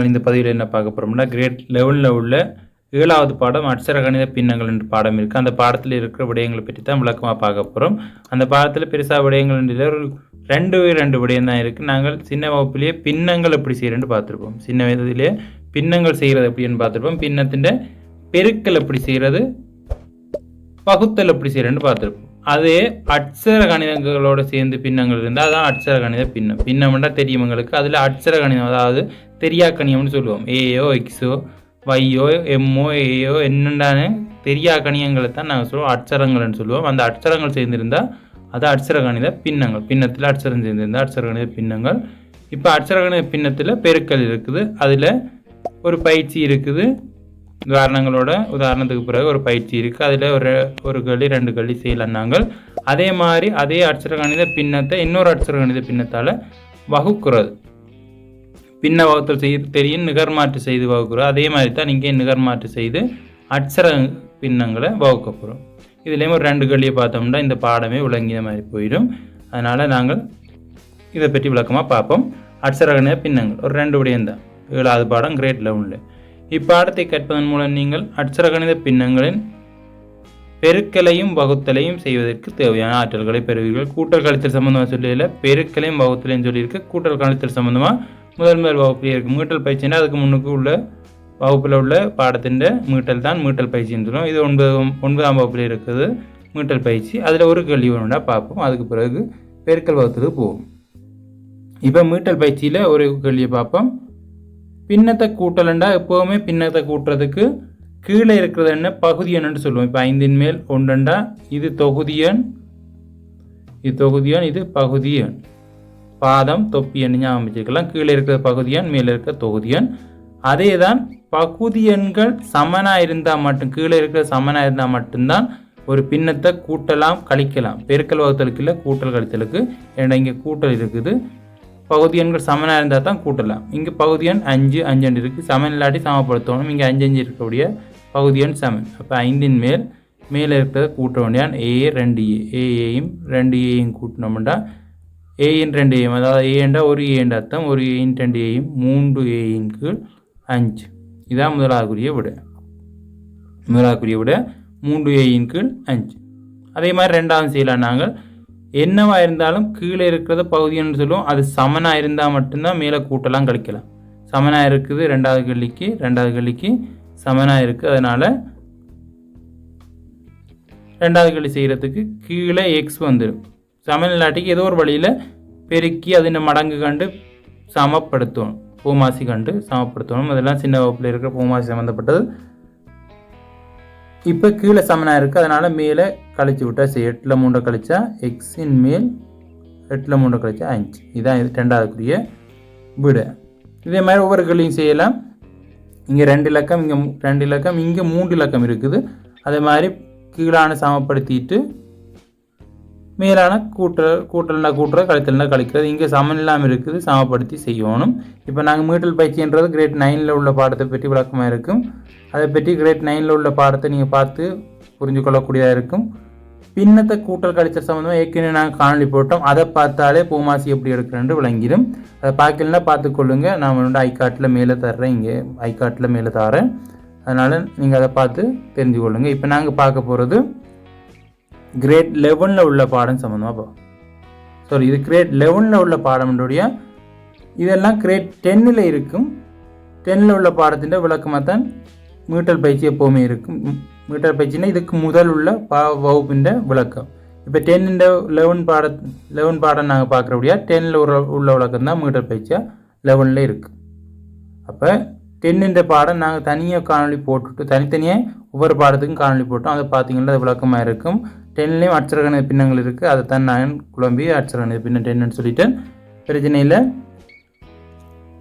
நாங்கள் இந்த பதிவில் என்ன பார்க்க போகிறோம்னா கிரேட் லெவலில் உள்ள ஏழாவது பாடம் அட்சரகணித பின்னங்கள் என்ற பாடம் இருக்குது அந்த பாடத்தில் இருக்கிற விடயங்களை பற்றி தான் விளக்கமாக பார்க்க போகிறோம் அந்த பாடத்தில் பெருசாக விடயங்கள் இல்லை ஒரு ரெண்டு ரெண்டு விடயம் தான் இருக்குது நாங்கள் சின்ன வகுப்புலேயே பின்னங்கள் எப்படி செய்கிறேன்னு பார்த்துருப்போம். சின்ன வயதிலேயே பின்னங்கள் செய்கிறது எப்படின்னு பார்த்துருப்போம். பின்னத்தின் பெருக்கல் எப்படி செய்கிறது பகுத்தல் எப்படி செய்கிறேன்னு பார்த்துருப்போம். அதே அட்சர கணிதங்களோட சேர்ந்து பின்னங்கள் இருந்தால் அதான் அட்சர கணித பின்னம். பின்னம்னா தெரியும் எங்களுக்கு. அதில் அட்சர கணிதம் அதாவது தெரியா கணியம்னு சொல்லுவோம். ஏயோ எக்ஸோ வையோ எம்மோ ஏயோ என்னென்ன தெரியா கணியங்களை தான் நாங்கள் சொல்லுவோம். அட்சரங்கள்னு சொல்லுவோம். அந்த அட்சரங்கள் சேர்ந்திருந்தால் அது அட்சர கணித பின்னங்கள். பின்னத்தில் அட்சரம் சேர்ந்திருந்தால் அட்சர கணித பின்னங்கள். இப்போ அட்சர கணித பின்னத்தில் பெருக்கல் இருக்குது. அதில் ஒரு பயிற்சி இருக்குது. உதாரணங்களோட உதாரணத்துக்கு பிறகு ஒரு பயிற்சி இருக்குது அதில் ஒரு ஒரு கல்லி ரெண்டு கல்லி செய்யலாம் நாங்கள். அதே மாதிரி அதே அட்சர கணித பின்னத்தை இன்னொரு அட்சர கணித பின்னத்தால் வகுக்கிறது. பின்ன வகுத்தல் செய்ய தெரியும் நிகர்மாற்று செய்து வகுக்கிறோம் அதே மாதிரி தான் இங்கே நிகர்மாற்று செய்து அட்சர பின்னங்களை வகுக்க போகிறோம் இதுலேயும் ஒரு ரெண்டு கல்லியை பார்த்தோம்னா இந்த பாடமே விளங்கிய மாதிரி போயிடும். அதனால் நாங்கள் இதை பற்றி விளக்கமாக பார்ப்போம். அட்சர கணித பின்னங்கள். ஒரு ரெண்டு விடயம் தான் ஏழாவது பாடம் கிரேட் லெவனில் இப்பாடத்தை கற்பதன் மூலம் நீங்கள் அட்சர கணித பின்னங்களின் பெருக்கலையும் வகுத்தலையும் செய்வதற்கு தேவையான ஆற்றல்களை பெறுவீர்கள். கூட்டல் கழித்தல் சம்பந்தமாக சொல்லல பெருக்கலையும் வகுத்தலையும் சொல்லியிருக்கு. கூட்டல் கழித்தல் சம்பந்தமாக முதல் முதல் வகுப்பில் இருக்குது மீட்டல் பயிற்சினா அதுக்கு முன்னுக்கு உள்ள வகுப்பில் உள்ள பாடத்தின் மீட்டல் தான் மீட்டல் பயிற்சின்னு சொல்லுவோம். இது ஒன்பது ஒன்பதாம் வகுப்பில் இருக்குது மீட்டல் பயிற்சி. அதில் ஒரு கேள்வி ஒன்றா பார்ப்போம். அதுக்கு பிறகு பெருக்கல் வகுத்துக்கு போவோம். இப்போ மீட்டல் பயிற்சியில் ஒரு கேள்வியை பார்ப்போம். பின்னத்தை கூட்டலண்டா எப்போவுமே பின்னத்தை கூட்டுறதுக்கு கீழே இருக்கிறது என்ன? பகுதி எண்ணு சொல்லுவோம். இப்போ ஐந்தின் மேல் ஒன்றண்டா? இது தொகுதி எண். இது தொகுதி எண் இது பகுதி எண். பாதம் தொப்பி எண் ஞாபகம் வச்சுக்கலாம். கீழே இருக்கிற பகுதி எண் மேலே இருக்கிற தொகுதி எண். அதே தான் பகுதி எண்கள் சமனாக இருந்தால் மட்டும் கீழே இருக்கிற சமனாக இருந்தால் மட்டும்தான் ஒரு பின்னத்தை கூட்டலாம் கழிக்கலாம். பெருக்கல் வகுத்தலுக்கு இல்லை கூட்டல் கழித்தலுக்கு. ஏன்னா இங்கே கூட்டல் இருக்குது. பகுதி எண்கள் சமனாக இருந்தால் தான் கூட்டலாம். இங்கே பகுதி எண் அஞ்சு அஞ்சு இருக்குது சமன் இல்லாட்டி சமப்படுத்தணும். இங்கே அஞ்சு அஞ்சு இருக்கக்கூடிய பகுதி எண் சமன். அப்போ ஐந்தின் மேல் மேலே இருக்கிறத கூட்ட வேண்டியான் ஏ ரெண்டு ஏ. ஏஏயும் ரெண்டு ஏயும் கூட்டினோம்டா. ஏயின் ரெண்டு ஏயும் அதாவது ஏண்டா ஒரு ஏண்ட அர்த்தம். ஒரு ஏயின் ரெண்டு ஏயும் மூன்று ஏயின் கீழ் அஞ்சு. இதான் முதலாவதுக்குரிய விட. முதலாவதுக்குரிய விட மூன்று ஏயின் கீழ் அஞ்சு. அதே மாதிரி ரெண்டாவது செய்யலாம் நாங்கள். என்னவா இருந்தாலும் கீழே இருக்கிறத பகுதின்னு சொல்லுவோம். அது சமனாக இருந்தால் மட்டும்தான் மேலே கூட்டலாம் கழிக்கலாம். சமனாக இருக்குது ரெண்டாவது கல்லிக்கு ரெண்டாவது கல்லிக்கு சமனாக இருக்குது அதனால் ரெண்டாவது கல்லி செய்கிறதுக்கு கீழே எக்ஸ் வந்துடும் சமன் இல்லாட்டிக்கு ஏதோ ஒரு வழியில் பெருக்கி அதின் மடங்கு கண்டு சமப்படுத்தணும். பூமாசி கண்டு சமப்படுத்தணும். அதெல்லாம் சின்ன வகுப்பில் இருக்கிற பூமாசி சம்மந்தப்பட்டது இப்போ கீழே சமனாக இருக்குது அதனால் மேலே கழிச்சு விட்டா சரி எட்டில் மூண்டை கழிச்சா எக்ஸின் மேல் எட்டில் மூண்டை கழிச்சா அஞ்சு இதான் இது ரெண்டாவதுக்குரிய வீடு. இதே மாதிரி ஒவ்வொரு கல்லையும் செய்யலாம். இங்கே ரெண்டு இலக்கம் இங்கே ரெண்டு இலக்கம் இங்கே மூன்று இலக்கம் இருக்குது. அதே மாதிரி கீழான சமப்படுத்திட்டு மேலான கூட்டல் கூட்டல்னா கூட்டுற கழித்தல்னா கழிக்கிறது. இங்கே சமன் இல்லாமல் இருக்குது. சமப்படுத்தி செய்யணும். இப்போ நாங்கள் மீட்டல் பயிற்சின்றது கிரேட் நைனில் உள்ள பாடத்தை பற்றி விளக்கமாக இருக்கும். அதை பற்றி கிரேட் நைனில் உள்ள பாடத்தை நீங்கள் பார்த்து புரிஞ்சு கொள்ளக்கூடியதாக இருக்கும். பின்னத்தை கூட்டல் கழிச்சல் சம்மந்தமாக ஏற்கனவே நாங்கள் காணொலி போட்டோம். அதை பார்த்தாலே பூமாசி எப்படி எடுக்கிறேன்னு விளங்கிடும். அதை பார்க்கலன்னா பார்த்துக்கொள்ளுங்க நான் வந்து ஐக்காட்டில் மேலே தர்றேன். இங்கே ஐக்காட்டில் மேலே தரேன். அதனால் நீங்கள் அதை பார்த்து தெரிஞ்சு கொள்ளுங்கள் இப்போ நாங்கள் பார்க்க போகிறது கிரேட் லெவனில் உள்ள பாடம் சம்மந்தமாக பார்ப்போம் சாரி இது கிரேட் லெவனில் உள்ள பாடம்னுடைய இதெல்லாம் கிரேட் டென்னில் இருக்கும். டென்னில் உள்ள பாடத்தின் விளக்கமாக தான் மீட்டல் பயிற்சி எப்போவுமே இருக்கும். மீட்டல் பயிற்சினா இதுக்கு முதல் உள்ள பா வகுப்பின்ற விளக்கம். இப்போ டென்னின் லெவன் பாட லெவன் பாடம் நாங்கள் பார்க்குறபடியா டென்னில் உள்ள உள்ள விளக்கம் தான் மீட்டல் பயிற்சியாக லெவனில் இருக்குது அப்போ டென்னின்ற பாடம் நாங்கள் தனியாக காணொலி போட்டுட்டு தனித்தனியாக ஒவ்வொரு பாடத்துக்கும் காணொலி போட்டோம். அதை பார்த்தீங்கன்னா அது விளக்கமாக இருக்கும். டென்லேயும் அட்சரகணித பின்னங்கள் இருக்குது அதை தான் நான் குழம்பி அட்சரகணித பின்ன டென்னு சொல்லிட்டேன் பிரச்சனையில்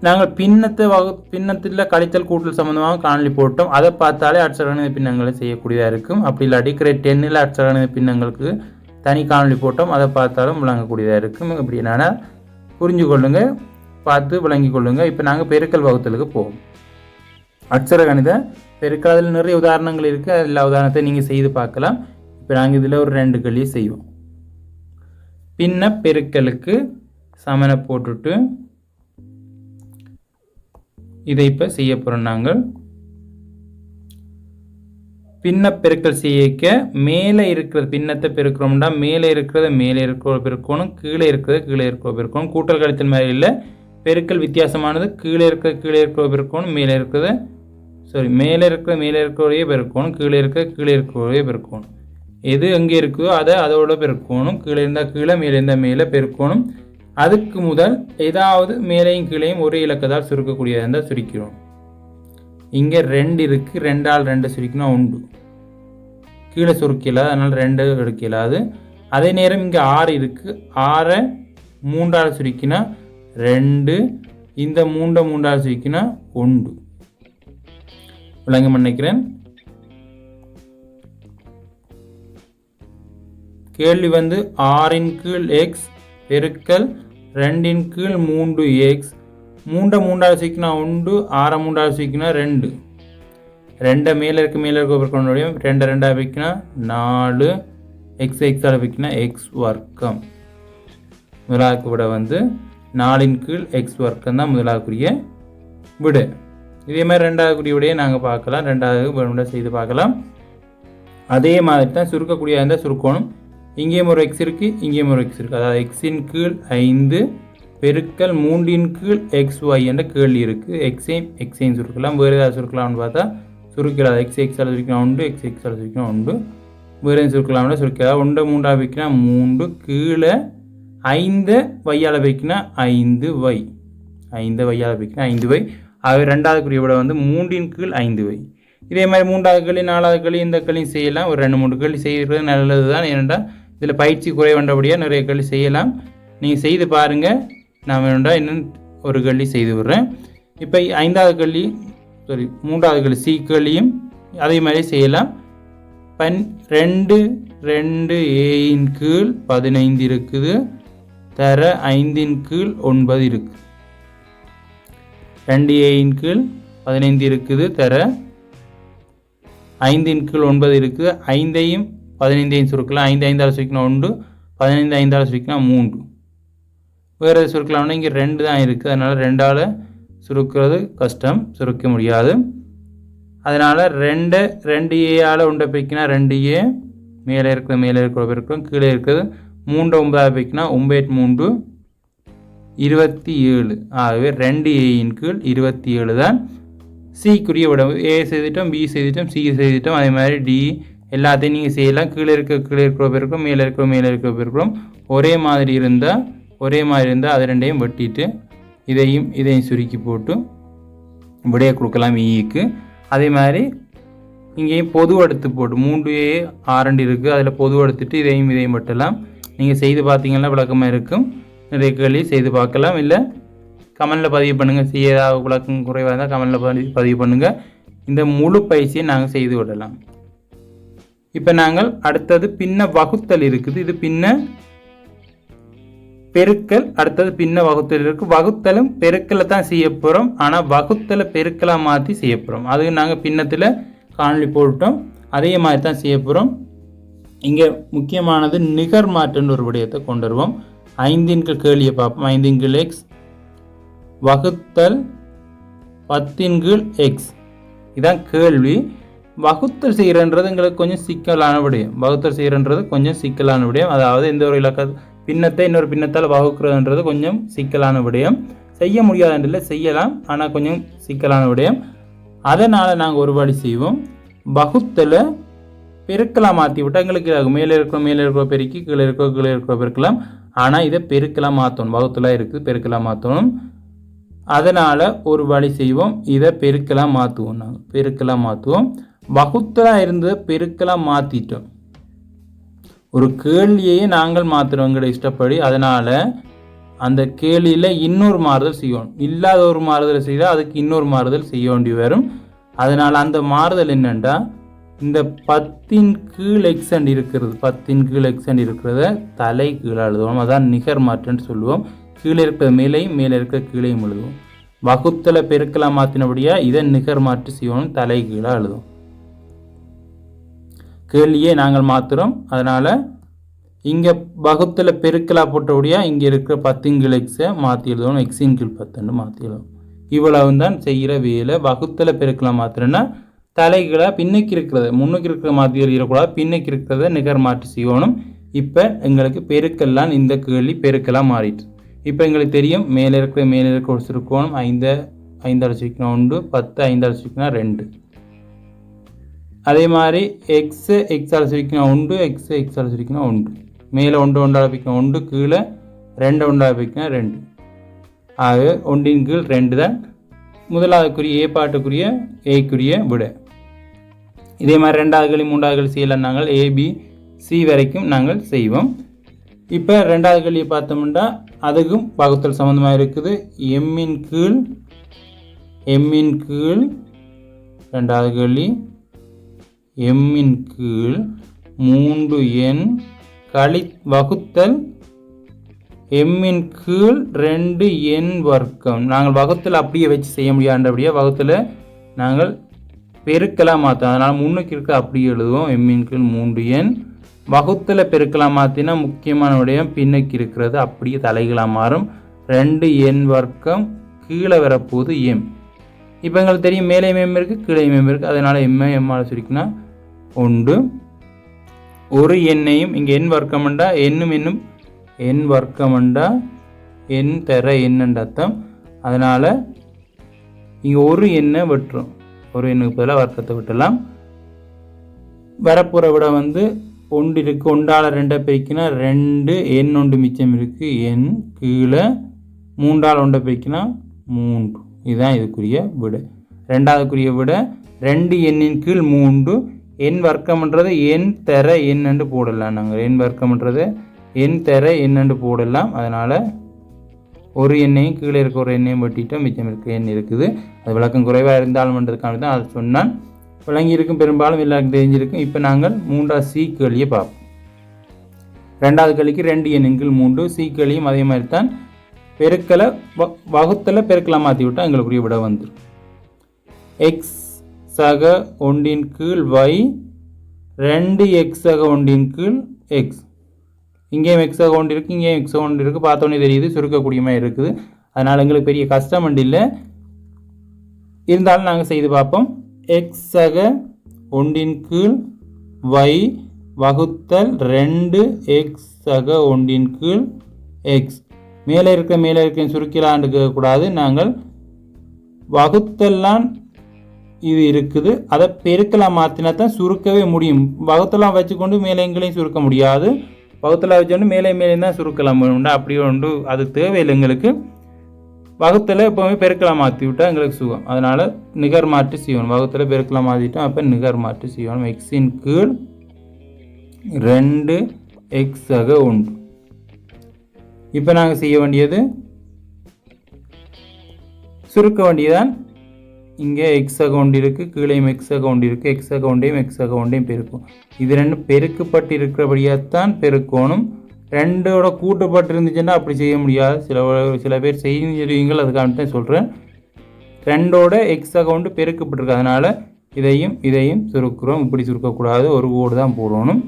நாங்கள் பின்னத்தை வகு பின்னத்தில் கழித்தல் கூட்டல் சம்மந்தமாக காணொலி போட்டோம். அதை பார்த்தாலே அட்சரகணித பின்னங்களை செய்யக்கூடியதாக இருக்கும். அப்படி இல்லாட்டி கிரேட் டென்னில் அட்சரகணித பின்னங்களுக்கு தனி காணொலி போட்டோம். அதை பார்த்தாலும் விளங்கக்கூடியதாக இருக்கும். இப்படி என்னென்னா புரிஞ்சு கொள்ளுங்கள் பார்த்து விளங்கி கொள்ளுங்கள் இப்போ நாங்கள் பெருக்கல் வகுத்தலுக்கு போவோம். அட்சர கணித பெருக்கல் அதில் நிறைய உதாரணங்கள் இருக்குது எல்லா உதாரணத்தையும் நீங்கள் செய்து பார்க்கலாம். இப்போ நாங்கள் இதில் ஒரு ரெண்டு களி செய்வோம். பின்ன பெருக்கலுக்கு சமனை போட்டுட்டு இதை இப்போ செய்ய போகிறோம் நாங்கள். பின்ன பெருக்கல் செய்யக்க மேலே இருக்கிறது பின்னத்தை பெருக்கிறோம்னா மேலே இருக்கிறத மேலே இருக்கிற பெருக்கணும் கீழே இருக்கிறத கீழே இருக்கிற பெருக்கணும். கூட்டல் கழித்தல் மாதிரி இல்லை. பெருக்கல் வித்தியாசமானது கீழே இருக்கிற கீழே இருக்கிற பெருக்கணும் மேலே இருக்கிறத சாரி மேலே இருக்கிற மேலே இருக்கக்கூடிய பெருக்கணும் கீழே இருக்க கீழே இருக்கக்கூடிய பெருக்கணும். எது எங்கே இருக்குதோ அதை அதோட பெருக்கணும் கீழே இருந்தால் கீழே மேலே இருந்தால் மேலே பெருக்கணும். அதுக்கு முதல் ஏதாவது மேலேயும் கீழேயும் ஒரே இலக்கத்தால் சுருக்கக்கூடியதாக இருந்தால் சுருக்கிறோம். இங்கே ரெண்டு இருக்குது ரெண்டால் ரெண்டு சுருக்கணும் உண்டு. கீழே சுருக்கல அதனால் ரெண்டு எடுக்கலாது அதே நேரம் இங்கே ஆறு இருக்குது ஆறை மூன்றால் சுருக்கினா ரெண்டு இந்த மூண்டை மூன்றால் சுருக்கினா உண்டு விளங்க நினைக்கிறேன். கேள்வி வந்து ஆறின் கீழ் எக்ஸ் பெருக்கல் ரெண்டின் கீழ் மூன்று எக்ஸ் மூண்டை மூன்றாவது சீக்கினா உண்டு ஆறை மூன்றாவது சீக்கினா ரெண்டு. ரெண்டை மேலே இருக்க மேலே இருக்க முடியும். ரெண்டை ரெண்டாக வைக்கினா நாலு. எக்ஸ் எக்ஸால் வைக்கினா எக்ஸ் வர்க்கம். முதலாவுக்கு விட வந்து நாலின் கீழ் எக்ஸ் வர்க்கம் தான் முதலாக்குரிய விடு. இதே மாதிரி ரெண்டாவது குடியுடைய நாங்கள் பார்க்கலாம். ரெண்டாவது விட செய்து பார்க்கலாம். அதே மாதிரி தான் சுருக்கக்கூடியதாக இருந்தால் சுருக்கணும். இங்கேயும் ஒரு எக்ஸ் இருக்குது இங்கேயும் ஒரு எக்ஸ் இருக்குது அதாவது எக்ஸின் கீழ் ஐந்து பெருக்கல் மூன்றின் கீழ் எக்ஸ் ஒய் என்ற கேள்வி இருக்குது எக்ஸையும் எக்ஸையும் சுருக்கலாம். வேறு ஏதாவது சுருக்கலாம்னு பார்த்தா சுருக்கலாம் எக்ஸ் எக்ஸால் சுருக்கலாம் உண்டு எக்ஸ் எக்ஸால் சுருக்கலாம் உண்டு வேறு எதுவும் சுருக்கலாம்னா சுருக்கலாம் உண்டை மூன்றாக வைக்கினா மூன்று. கீழே ஐந்து வையால் வைக்கினா ஐந்து வை ஐந்து வையால் வைக்கினா ஐந்து வை ஆகவே ரெண்டாவது குறிய வந்து மூன்றின் கீழ் ஐந்து வை. இதே மாதிரி மூன்றாவது களி நாலாவது களி இந்த களியும் செய்யலாம். ஒரு ரெண்டு மூணு களி செய்கிறது நல்லது தான் ஏனென்றால் இதில் பயிற்சி குறைவண்டபடியாக நிறைய களி செய்யலாம். நீங்கள் செய்து பாருங்கள் நான் வேணுண்டா இன்னும் ஒரு களி செய்து விடுறேன். இப்போ ஐந்தாவது களி சாரி மூன்றாவது களி சி களியும் அதே மாதிரி செய்யலாம். பன் ரெண்டு ரெண்டு ஏயின் கீழ் பதினைந்து இருக்குது. தர ஐந்தின் கீழ் ஒன்பது இருக்குது ரெண்டு ஏயின் கீழ் பதினைந்து இருக்குது தர. ஐந்தின் கீழ் ஒன்பது இருக்குது ஐந்தையும் பதினைந்தையும் சுருக்கலாம். ஐந்து ஐந்தால் சுருக்கினா ஒன்று பதினைந்து ஐந்தால் சுருக்கினா மூன்று. வேறு சுருக்கலாம்னா இங்கே ரெண்டு தான் இருக்குது அதனால் ரெண்டால் சுருக்கிறது கஷ்டம். சுருக்க முடியாது. அதனால் ரெண்டு ரெண்டு ஏயால் உண்டை பிரிக்கினா ரெண்டு ஏ மேலே இருக்கிற மேலே இருக்கிற பெருக்கும் கீழே இருக்கிறது மூன்று ஒன்பதாவது பிரிக்கினா ஒம்பது மூன்று. இருபத்தி ஏழு. ஆகவே ரெண்டு ஏயின் கீழ் இருபத்தி ஏழு தான். சிக்குரிய விட ஏ செய்துட்டோம் பி செய்துட்டோம் சி செய்துட்டோம். அதே மாதிரி டி எல்லாத்தையும் நீங்கள் செய்யலாம். கீழே இருக்க கீழே இருக்கிற பேருக்கும் மேலே இருக்கிற மேலே இருக்கிற பேருக்கும் ஒரே மாதிரி இருந்தால் ஒரே மாதிரி இருந்தால் அது ரெண்டையும் வெட்டிட்டு இதையும் இதையும் சுருக்கி போட்டு விடையை கொடுக்கலாம் e ஈக்கு அதே மாதிரி இங்கேயும் பொது எடுத்து போட்டு மூன்று ஏ ஆரண்டு இருக்குது அதில் பொது எடுத்துட்டு இதையும் இதையும் வெட்டலாம். நீங்கள் செய்து பார்த்தீங்கன்னா விளக்கமாக இருக்கும். நிறைய கேள்வி செய்து பார்க்கலாம். இல்லை கமெண்டில் பதிவு பண்ணுங்கள் செய்ய ஏதாவது குழக்கம் குறைவாக இருந்தால் கமெண்டில் பதிவு பதிவு பண்ணுங்கள் இந்த முழு பயிற்சியை நாங்கள் செய்து விடலாம். இப்போ நாங்கள் அடுத்தது பின்ன வகுத்தல் இருக்குது. இது பின்ன பெருக்கல் அடுத்தது பின்ன வகுத்தல் இருக்கு. வகுத்தலும் பெருக்கலை தான் செய்ய போகிறோம் ஆனால் வகுத்தலை பெருக்கலாக மாற்றி செய்ய போகிறோம் அது நாங்கள் பின்னத்தில் காணொலி போட்டோம் அதே மாதிரி தான் செய்ய போகிறோம் இங்கே முக்கியமானது நிகர் மாற்றுன்னு ஒரு விடயத்தை கொண்டு வருவோம். ஐந்தின்கள் கேள்வியை பார்ப்போம். ஐந்தின்கள் எக்ஸ் வகுத்தல் பத்தின் கீழ் எக்ஸ் இதான் கேள்வி. வகுத்தல் செய்கிறன்றது எங்களுக்கு கொஞ்சம் சிக்கலான விடயம். வகுத்தல் செய்கிறன்றது கொஞ்சம் சிக்கலான விடயம். அதாவது எந்த ஒரு இலக்க பின்னத்தை இன்னொரு பின்னத்தால் வகுக்கிறதுன்றது கொஞ்சம் சிக்கலான விடயம். செய்ய முடியாதுன்றதில் செய்யலாம். ஆனால் கொஞ்சம் சிக்கலான விடயம். அதனால் நாங்கள் ஒரு வழி செய்வோம். வகுத்தலை பெருக்கலாம் மாற்றி விட்டால் எங்களுக்கு மேலே இருக்கிற மேலே இருக்கிற பெருக்கி கீழே இருக்கிற கீழே இருக்கிற பெருக்கலாம். ஆனால் இதை பெருக்கலாம் மாற்றணும் வகுத்தலாக இருக்குது பெருக்கலாம் மாற்றணும் அதனால் ஒரு வழி செய்வோம். இதை பெருக்கலாம் மாற்றுவோம் நாங்கள் பெருக்கலாம் மாற்றுவோம் வகுத்தலாக இருந்ததை பெருக்கலாம் மாற்றிட்டோம் ஒரு கேள்வியையே நாங்கள் மாற்றுறோம் எங்களை இஷ்டப்படி. அதனால் அந்த கேள்வியில் இன்னொரு மாறுதல் செய்யணும் இல்லாத ஒரு மாறுதல் செய்தால் அதுக்கு இன்னொரு மாறுதல் செய்ய வேண்டி வரும். அதனால் அந்த மாறுதல் என்னென்னா இந்த பத்தின் கீழ் எக்ஸண்ட் இருக்கிறது பத்தின் கீழ் எக்ஸண்ட் இருக்கிறத தலை கீழே எழுதுவோம் அதான் நிகர் மாற்றுன்னு சொல்லுவோம். கீழே இருக்கிற மேலையும் மேலே இருக்கிற கீழையும் எழுதுவோம் வகுத்தலை பெருக்கலாம் மாற்றினபடியாக இதை நிகர் மாற்று செய்யணும் தலை கீழே எழுதுவோம் கேள்வியே நாங்கள் மாற்றுறோம் அதனால் இங்கே வகுத்தில் பெருக்கலாக போட்டபடியாக இங்கே இருக்கிற பத்தின் கீழ் எக்ஸை மாற்றி எழுதணும் எக்ஸின் கீழ் பத்துன்னு மாற்றி எழுதணும் இவ்வளவு தான் செய்கிற வேலை. வகுத்தில் பெருக்கலாம் மாத்திரம்னா தலைகளை பின்னுக்கு இருக்கிறது முன்னுக்கு இருக்கிற மாதிரி எழுதிடக்கூடாது பின்னுக்கு இருக்கிறத நிகர் மாற்றி செய்யணும். இப்போ எங்களுக்கு பெருக்கெல்லாம் இந்த கேள்வி பெருக்கெல்லாம் மாறிட்டு. இப்போ எங்களுக்கு தெரியும் மேலே இருக்கிற மேலே இருக்கிற ஒரு ஐந்து ஐந்து அடிச்சிக்கணும் உண்டு பத்து ஐந்து அடிச்சிக்கணும் ரெண்டு. அதே மாதிரி எக்ஸு எக்ஸ் அடிச்சிக்கணும் உண்டு எக்ஸு எக்ஸ் அடிச்சிக்கணும் உண்டு மேலே ஒன்று ஒன்று உண்டு கீழே ரெண்டு ஒன்று ரெண்டு. ஆக ஒன்றின் கீழ் ரெண்டு தான் முதலாவதுக்குரிய ஏ பாட்டுக்குரிய ஏக்குரிய விட. இதே மாதிரி ரெண்டாவது களி மூன்றாவது களி செய்யலாம் நாங்கள். ஏபி சி வரைக்கும் நாங்கள் செய்வோம். இப்போ ரெண்டாவது களியை பார்த்தோம்னா அதுக்கும் வகுத்தல் சம்மந்தமாக இருக்குது. எம்மின் கீழ் எம்மின் கீழ் ரெண்டாவது களி எம்மின் கீழ் மூன்று எண் கழி வகுத்தல் எம்மின் கீழ் ரெண்டு எண் வர்க்கம். நாங்கள் வகத்தில் அப்படியே வச்சு செய்ய முடியாண்டபடியே வகத்தில் நாங்கள் பெருக்கலாம் மாற்றோம் அதனால் முன்னுக்கு இருக்க அப்படியே எழுதுவோம். எம்மின் கீழ் மூன்று எண் வகுத்தில் பெருக்கலாம் மாற்றினா முக்கியமான விடயம் பின்னுக்கு இருக்கிறது. அப்படியே தலைகளாக மாறும். ரெண்டு எண் வர்க்கம் கீழே வரப்போகுது எம் இப்போ எங்களுக்கு தெரியும் மேலே எம் இருக்குது கீழே எம் இருக்குது அதனால் எம்ஐ எம்மால் சுருக்கினா உண்டு ஒரு எண்ணையும் இங்கே எண் வர்க்கம்ண்டா. எண்ணும் என்னும் எண் வர்க்கம்ண்டா எண் தர எண்ணுன்ற அர்த்தம். அதனால் இங்கே ஒரு எண்ணை வெட்டுரும் ஒரு எண்ணுக்கு பதிலாக வர்க்கத்தை விட்டலாம். வரப்புற விட வந்து ஒன்று இருக்குது ஒன்றால் ரெண்டை பிரிக்கினா ரெண்டு எண் ஒன்று மிச்சம் இருக்குது எண் கீழே மூன்றால் ஒன்றை பிரிக்கினா மூன்று. இதுதான் இதுக்குரிய விட. ரெண்டாவதுக்குரிய விட ரெண்டு எண்ணின் கீழ் மூன்று. எண் வர்க்கம்ன்றது எண் தர எண்ணென்று போடலாம் நாங்கள். எண் வர்க்கம்ன்றது எண் தர எண்ணெண்டு போடலாம். அதனால் ஒரு எண்ணெயும் கீழே இருக்க ஒரு எண்ணெயும் வெட்டிட்டோம். மிச்சம் இருக்க எண்ணெய் இருக்குது. அது விளக்கம் குறைவாக இருந்தாலும்ன்றதுக்காக தான் அதை சொன்னான். விளங்கியிருக்கும் பெரும்பாலும் எல்லாருக்கும் தெரிஞ்சிருக்கும். இப்போ நாங்கள் மூன்றாவது சி கேள்வியை பார்ப்போம். ரெண்டாவது கேள்விக்கு ரெண்டு எண்ணுங்கள் மூன்று. சி கேள்வியும் அதே மாதிரி தான் பெருக்கலை வ- வகுத்தலை பெருக்கலை மாற்றி விட்டால் எங்களுக்குரிய விட வந்துடும். எக்ஸ் சக ஒன்றின் கீழ் ஒய் ரெண்டு எக்ஸ் சக ஒன்றின் கீழ் எக்ஸ் இங்கேயும் எக்ஸ் சக இருக்குது இங்கேயும் எக்ஸ் இருக்குது பார்த்தோன்னே தெரியுது சுருக்கக்கூடிய மாதிரி இருக்குது. அதனால் எங்களுக்கு பெரிய கஷ்டம் இல்லை. இருந்தாலும் நாங்கள் செய்து பார்ப்போம். எக்ஸ் ஒன்றின் கீழ் வை வகுத்தல் ரெண்டு எக்ஸ் ஒன்றின் கீழ் எக்ஸ் மேலே இருக்க மேலே இருக்க சுருக்கிலான்னு கூடாது நாங்கள் வகுத்தெல்லாம் இது இருக்குது. அதை பெருக்கலாம் மாற்றினா தான் சுருக்கவே முடியும். வகுத்தெல்லாம் வச்சுக்கொண்டு மேலே எங்களையும் சுருக்க முடியாது. வகுத்தில் வச்சோன்னு மேலே மேலே தான் சுருக்கலாம் உண்டு. அப்படி உண்டு. அது தேவையில்லை எங்களுக்கு. வகுத்தில் எப்போவுமே பெருக்கலாம் மாற்றி விட்டால் எங்களுக்கு சுகம். அதனால் நிகர் மாற்றி செய்யணும். வகுத்தில் பெருக்கலாம் மாற்றிட்டோம் அப்போ நிகர் மாற்றி செய்யணும். எக்ஸின் கீழ் ரெண்டு எக்ஸாக உண்டு. இப்போ நாங்கள் செய்ய வேண்டியது சுருக்க வேண்டியதான் இங்கே எக்ஸ் அக்கௌண்ட் இருக்குது கீழேயும் எக்ஸ் அக்கௌண்ட் இருக்குது எக்ஸ் அக்கௌண்ட்டையும் எக்ஸ் அக்கௌண்ட்டையும் பெருக்கும். இது ரெண்டும் பெருக்கப்பட்டு இருக்கிறபடியாகத்தான் பெருக்கணும். ரெண்டோட கூட்டுப்பட்டு இருந்துச்சுன்னா அப்படி செய்ய முடியாது. சில சில பேர் செய்வீங்கள் அதுக்காக தான் சொல்கிறேன் ரெண்டோட எக்ஸ் அக்கௌண்ட்டு பெருக்கப்பட்டிருக்கு அதனால் இதையும் இதையும் சுருக்கிறோம். இப்படி சுருக்கக்கூடாது ஒரு கோடு தான் போடணும்.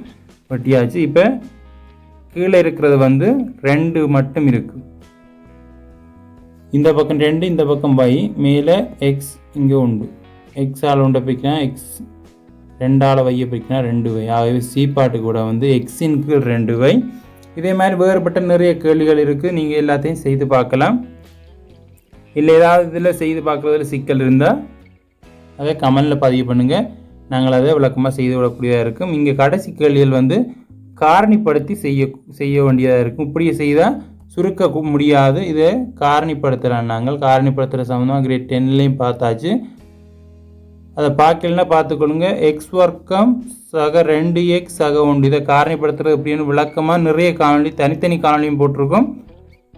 வட்டியாச்சு. இப்போ கீழே இருக்கிறது வந்து ரெண்டு மட்டும் இருக்குது இந்த பக்கம் ரெண்டு இந்த பக்கம் பை மேலே எக்ஸ் இங்கே உண்டு. எக்ஸால் ஆள் உண்டை பிரிக்கினா எக்ஸ் ரெண்டால் வையை பிரிக்கினா ரெண்டு வை ஆகவே சி பாட்டு கூட வந்து எக்ஸின் கீழ் ரெண்டு வை இதே மாதிரி வேறுபட்ட நிறைய கேள்விகள் இருக்குது நீங்கள் எல்லாத்தையும் செய்து பார்க்கலாம். இல்லை ஏதாவது இதில் செய்து பார்க்குறதுல சிக்கல் இருந்தால் அதை கமெண்டில் பதிவு பண்ணுங்கள் நாங்கள் அதை விளக்கமாக செய்து விடக்கூடியதாக இருக்கும். இங்கே கடைசி கேள்விகள் வந்து காரணிப்படுத்தி செய்ய செய்ய வேண்டியதாக இருக்கும். இப்படியே செய்தால் சுருக்க முடியாது. இதை காரணிப்படுத்தலாம் நாங்கள். காரணிப்படுத்துகிற சம்மந்தமாக கிரேட் டென்லேயும் பார்த்தாச்சு. அதை பார்க்கலன்னா பார்த்துக்கொள்ளுங்க. எக்ஸ் வர்க்கம் சக ரெண்டு எக்ஸ் சக உண்டு இதை காரணிப்படுத்துறது அப்படின்னு விளக்கமாக நிறைய காணொலி தனித்தனி காணொலியும் போட்டிருக்கோம்.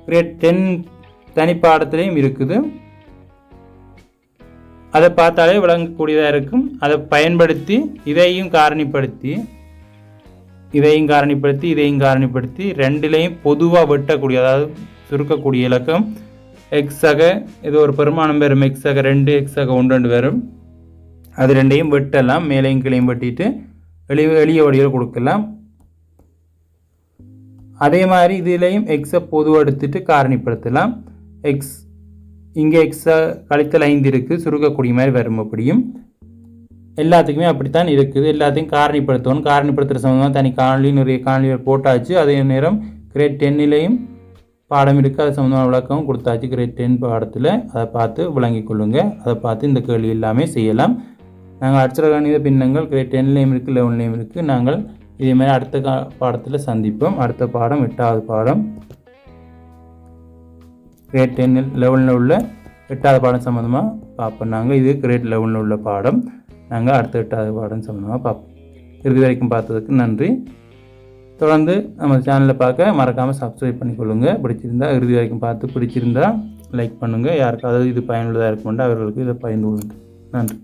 கிரேட் டென் தனிப்பாடத்துலேயும் இருக்குது. அதை பார்த்தாலே விளங்கக்கூடியதாக இருக்கும். அதை பயன்படுத்தி இதையும் காரணிப்படுத்தி இதையும் காரணிப்படுத்தி இதையும் காரணிப்படுத்தி ரெண்டுலேயும் பொதுவாக வெட்டக்கூடிய அதாவது சுருக்கக்கூடிய இலக்கம் எக்ஸாக இது ஒரு பெருமானம் பெறும் எக்ஸாக ரெண்டு எக்ஸாக ஒன்று ரெண்டு வரும் அது ரெண்டையும் வெட்டலாம் மேலையும் கீழையும் வெட்டிட்டு எளிய எளிய வடிவில் கொடுக்கலாம். அதே மாதிரி இதுலேயும் எக்ஸை பொதுவாக எடுத்துட்டு காரணிப்படுத்தலாம். எக்ஸ் இங்கே எக்ஸ்ட்ரா கழித்தல் ஐந்து இருக்குது சுருக்கக்கூடிய மாதிரி வரும் அப்படியும். எல்லாத்துக்குமே அப்படித்தான் இருக்குது. எல்லாத்தையும் காரணிப்படுத்தணும் காரணிப்படுத்துகிற சம்பந்தமாக தனி காணொலி நிறைய காணொலிகள் போட்டாச்சு. அதே நேரம் கிரேட் டென்னிலையும் பாடம் இருக்குது அது சம்மந்தமான விளக்கம் கொடுத்தாச்சு. கிரேட் டென் பாடத்தில் அதை பார்த்து விளங்கி கொள்ளுங்கள் அதை பார்த்து இந்த கேள்வி எல்லாமே செய்யலாம். நாங்கள் அச்சர கணித பின்னங்கள் கிரேட் டென்லேயும் இருக்குது லெவன்லேயும் இருக்குது நாங்கள் இதே மாதிரி அடுத்த கா பாடத்தில் சந்திப்போம். அடுத்த பாடம் எட்டாவது பாடம். கிரேட் டென்னில் லெவலில் உள்ள எட்டாவது பாடம் சம்மந்தமாக பார்ப்போம். நாங்கள் இது கிரேட் லெவலில் உள்ள பாடம். நாங்கள் அடுத்த எட்டாவது பாடம் சம்மந்தமாக பார்ப்போம் இறுதி வரைக்கும் பார்த்ததுக்கு நன்றி. தொடர்ந்து நம்ம சேனலில் பார்க்க மறக்காமல் சப்ஸ்கிரைப் பண்ணிக்கொள்ளுங்கள் பிடிச்சிருந்தா இறுதி வரைக்கும் பார்த்து பிடிச்சிருந்தா லைக் பண்ணுங்கள் யாருக்காவது இது பயனுள்ளதாக இருக்குமெண்டா அவர்களுக்கு இதை பயந்து கொள்ளுங்கள் நன்றி.